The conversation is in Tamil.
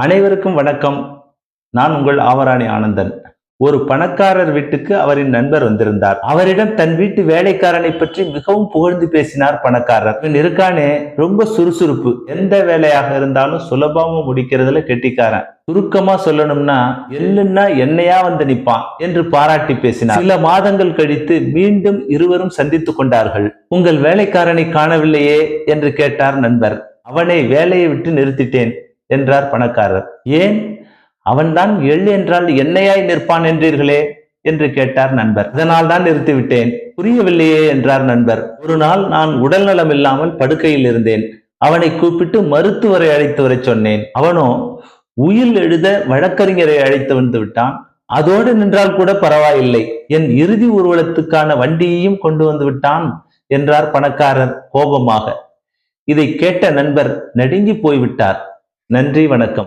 அனைவருக்கும் வணக்கம். நான் உங்கள் ஆவராணி ஆனந்தன். ஒரு பணக்காரர் வீட்டுக்கு அவரின் நண்பர் வந்திருந்தார். அவரிடம் தன் வீட்டு வேலைக்காரனை பற்றி மிகவும் புகழ்ந்து பேசினார் பணக்காரர். இவன் இருக்கானே? ரொம்ப சுறுசுறுப்பு. எந்த வேலையாக இருந்தாலும் சுலபமா முடிக்கிறதுல கெட்டிக்காரன். சுருக்கமா சொல்லணும்னா எள்ளுன்னா என்னையா வந்து நிப்பான்? என்று பாராட்டி பேசினார். சில மாதங்கள் கழித்து மீண்டும் இருவரும் சந்தித்துக் கொண்டார்கள். உங்கள் வேலைக்காரனை காணவில்லையே? என்று கேட்டார் நண்பர். அவனை வேலையை விட்டு நிறுத்திட்டேன். என்றார் பணக்காரர். ஏன்? அவன்தான் எள் என்றால் என்னையாய் நிற்பான் என்றீர்களே? என்று கேட்டார் நண்பர். இதனால் தான் நிறுத்திவிட்டேன். புரியவில்லையே என்றார் நண்பர். ஒரு நாள் நான் உடல் நலம் இல்லாமல் படுக்கையில் இருந்தேன். அவனை கூப்பிட்டு மருத்துவரை அழைத்து வரச் சொன்னேன். அவனோ உயில் எழுத வழக்கறிஞரை அழைத்து வந்து விட்டான். அதோடு நின்றால் கூட பரவாயில்லை. என் இறுதி ஊர்வலத்துக்கான வண்டியையும் கொண்டு வந்து விட்டான் என்றார் பணக்காரர் கோபமாக. இதை கேட்ட நண்பர் நடுங்கி போய்விட்டார். நன்றி வணக்கம்.